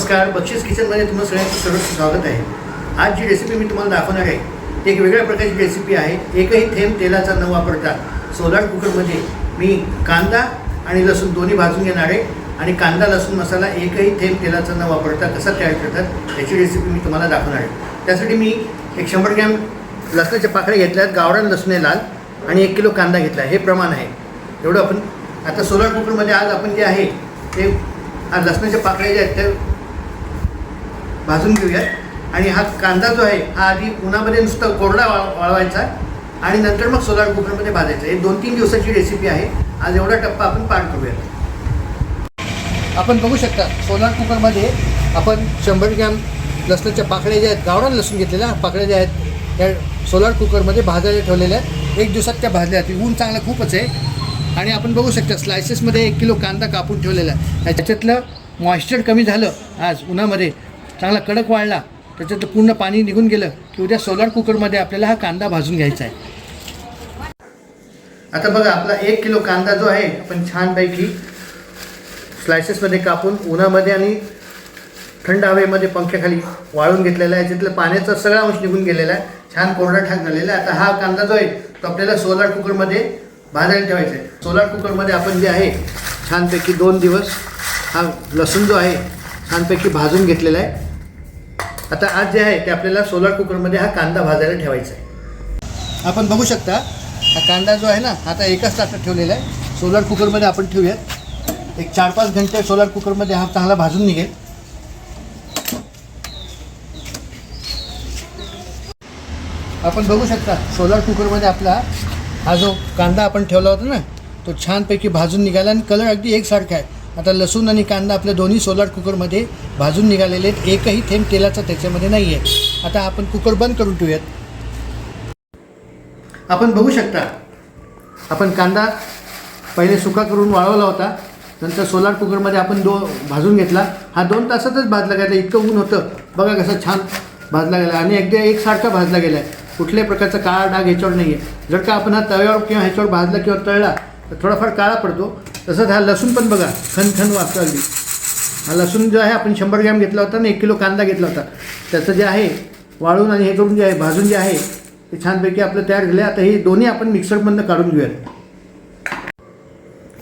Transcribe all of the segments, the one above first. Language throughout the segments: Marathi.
नमस्कार बक्षीस किचनमध्ये तुम्हाला सगळ्यांचं सर्वस्व स्वागत आहे. आज जी रेसिपी मी तुम्हाला दाखवणार आहे ती एक वेगळ्या प्रकारची रेसिपी आहे. एकही थेंब तेलाचा न वापरता सोलार कुकरमध्ये मी कांदा आणि लसूण दोन्ही भाजून घेणार आहे. आणि कांदा लसूण मसाला एकही थेंब तेलाचा न वापरता कसा तयार करतात याची रेसिपी मी तुम्हाला दाखवणार आहे. त्यासाठी मी एक शंभर ग्रॅम लसणाच्या पाकळ्या घेतल्या आहेत गावरान लसूण आहे लाल आणि एक किलो कांदा घेतला हे प्रमाण आहे. एवढं आपण आता सोलार कुकरमध्ये आज आपण जे आहे ते आज लसणाच्या पाकळ्या ज्या आहेत त्या भाजून घेऊयात. आणि हा कांदा जो आहे हा आधी उन्हामध्ये नुसतं कोरडा वाळ वाळवायचा आणि नंतर मग सोलार कुकरमध्ये भाजायचा. हे दोन तीन दिवसाची रेसिपी आहे. आज एवढा टप्पा आपण पार करूयात. आपण बघू शकता सोलार कुकरमध्ये आपण शंभर ग्रॅम लसणाच्या पाकळ्या ज्या आहेत गावरान लसूण घेतलेल्या पाकळ्या ज्या आहेत त्या सोलार कुकरमध्ये भाजायला ठेवलेल्या आहेत. एक दिवसात त्या भाजल्या आहेत ऊन चांगलं खूपच आहे. आणि आपण बघू शकता स्लायसेसमध्ये एक किलो कांदा कापून ठेवलेला आहे. त्याच्यातलं मॉइश्चर कमी झालं आज उन्हामध्ये चांगला कडक वाढला त्याच्यात पूर्ण पाणी निघून गेलं की उद्या सोलार कुकरमध्ये आपल्याला हा कांदा भाजून घ्यायचा आहे. आता बघा आपला एक किलो कांदा जो आहे आपण छानपैकी स्लायसेसमध्ये कापून उन्हामध्ये आणि थंड हवेमध्ये पंख्याखाली वाळून घेतलेला आहे. त्यातलं पाण्याचा सगळा अंश निघून गेलेला आहे. छान कोरडा ठाक झालेला आहे. आता हा कांदा जो आहे तो आपल्याला सोलार कुकरमध्ये भाजायला ठेवायचा आहे. सोलार कुकरमध्ये आपण जे आहे छानपैकी दोन दिवस हा लसूण जो आहे छानपैकी भाजून घेतलेला आहे. आता आज जे आहे ते आपल्याला सोलर कुकरमध्ये हा कांदा भाजायला ठेवायचा आहे. आपण बघू शकता हा कांदा जो आहे ना आता एकाच ताटात ठेवलेला आहे. सोलर कुकरमध्ये आपण ठेवूयात. एक चार पाच घंटे सोलर कुकरमध्ये हा चांगला भाजून निघेल. आपण बघू शकता सोलर कुकरमध्ये आपला हा जो कांदा आपण ठेवला होता ना तो छानपैकी भाजून निघाला आणि कलर अगदी एकसारखा आहे. आता लसूण आणि कांदा आपल्या दोन्ही सोलार कुकरमध्ये भाजून निघालेले आहेत. एकही थेंब तेलाचा त्याच्यामध्ये नाही आहे आता आपण कुकर बंद करून ठेवूयात. आपण बघू शकता आपण कांदा पहिले सुका करून वाळवला होता. नंतर सोलार कुकरमध्ये आपण दो भाजून घेतला. हा दोन तासातच भाजला गेला. इतकं ऊन होतं. बघा कसं छान भाजला गेला. आणि अगदी एकसारखा भाजला गेला आहे कुठल्याही प्रकारचा काळा डाग ह्याच्यावर नाही आहे जर का आपण हा तव्यावर किंवा ह्याच्यावर भाजला किंवा तळला तर थोडाफार काळा पडतो. तसंच हा लसूण पण बघा खनखन वाचतो अगदी हा लसूण जो आहे आपण शंभर ग्रॅम घेतला होता आणि एक किलो कांदा घेतला होता. त्याचं जे आहे वाळून आणि हे करून जे आहे भाजून जे आहे ते छानपैकी आपलं तयार झालं आता हे दोन्ही आपण मिक्सरमधनं काढून घेऊयात.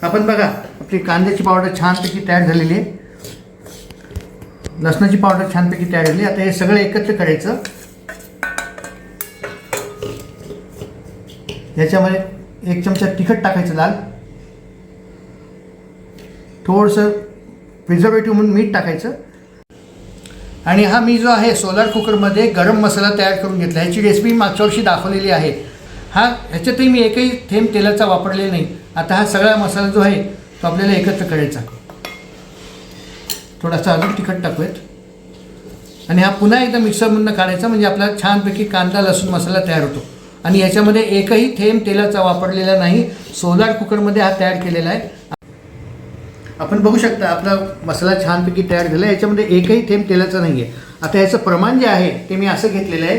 आपण बघा आपली कांद्याची पावडर छानपैकी तयार झालेली आहे. लसणाची पावडर छानपैकी तयार झाली. आता हे सगळं एकत्र करायचं. याच्यामध्ये एक चमचा तिखट टाकायचं लाल. थोडंसं प्रिझर्वेटिव्ह म्हणून मीठ टाकायचं. आणि हा मी जो आहे सोलार कुकरमध्ये गरम मसाला तयार करून घेतला. ह्याची रेसिपी मागच्या वर्षी दाखवलेली आहे. हा ह्याच्यातही मी एकही थेंब तेलाचा वापरलेला नाही. आता हा सगळा मसाला जो आहे तो आपल्याला एकत्र करायचा. थोडासा अजून तिखट टाकूयात. आणि हा पुन्हा एकदा मिक्सरमधून काढायचा म्हणजे आपला छानपैकी कांदा लसूण मसाला तयार होतो. आणि याच्यामध्ये एकही थेंब तेलाचा वापरलेला नाही. सोलार कुकरमध्ये हा तयार केलेला आहे. आपण बघू शकता आपला मसाला छानपैकी तयार झाला आहे याच्यामध्ये एकही थेंब तेलाचा नाही आहे आता याचं प्रमाण जे आहे ते मी असं घेतलेलं आहे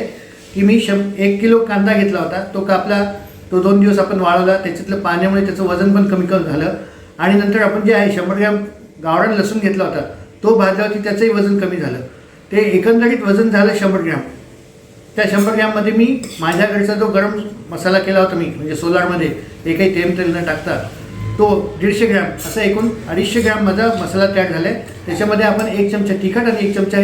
की मी शं एक किलो कांदा घेतला होता तो कापला तो दोन दिवस आपण वाळवला त्याच्यातलं पाण्यामुळे त्याचं वजन पण कमी कमी झालं आणि नंतर आपण जे आहे शंभर ग्रॅम गावरान लसूण घेतला होता तो भाजल्यावरती त्याचंही वजन कमी झालं. ते एकंदरीत वजन झालं शंभर ग्रॅम. त्या शंभर ग्रॅममध्ये मी माझ्याकडचा जो गरम मसाला केला होता मी म्हणजे सोलारमध्ये एकही थेंब तेल न टाकता तो दीडशे ग्रॅम असं एकूण अडीचशे ग्रॅम माझा मसाला तयार झाला आहे त्याच्यामध्ये आपण एक चमचा तिखट आणि एक चमचा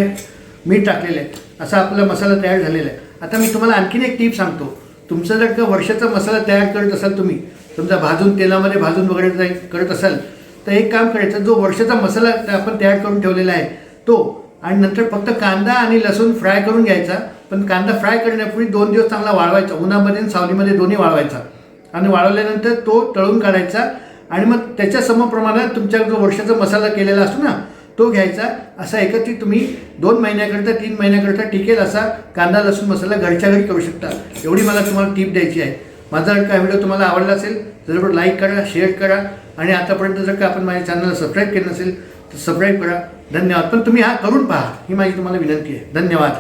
मीठ टाकलेलं आहे. असा आपला मसाला तयार झालेला आहे. आता मी तुम्हाला आणखीन एक टीप सांगतो. तुमचं जर का वर्षाचा मसाला तयार करत असाल तुम्ही समजा भाजून तेलामध्ये भाजून वगैरे करत असाल तर एक काम करायचं जो वर्षाचा मसाला आपण तयार करून ठेवलेला आहे तो आणि नंतर फक्त कांदा आणि लसूण फ्राय करून घ्यायचा पण कांदा फ्राय करण्यापूर्वी दोन दिवस चांगला वाळवायचा उन्हामध्ये आणि सावलीमध्ये दोन्ही वाळवायचा. आणि वाळवल्यानंतर तो तळून काढायचा आणि मग त्याच्या समप्रमाणात तुमच्या जो वर्षाचा मसाला केलेला असतो ना तो घ्यायचा. असा एकत्रित तुम्ही दोन महिन्याकरता तीन महिन्याकरता टिकेल असा कांदा लसूण मसाला घरच्या घरी करू शकता. एवढी मला तुम्हाला टीप द्यायची आहे. माझा जर का व्हिडिओ तुम्हाला आवडला असेल तर जरूर लाईक करा शेअर करा. आणि आतापर्यंत जर का आपण माझ्या चॅनलला सबस्क्राईब केलं नसेल तर सबस्क्राईब करा. धन्यवाद. पण तुम्ही हा करून पहा. ही माझी तुम्हाला विनंती आहे. धन्यवाद.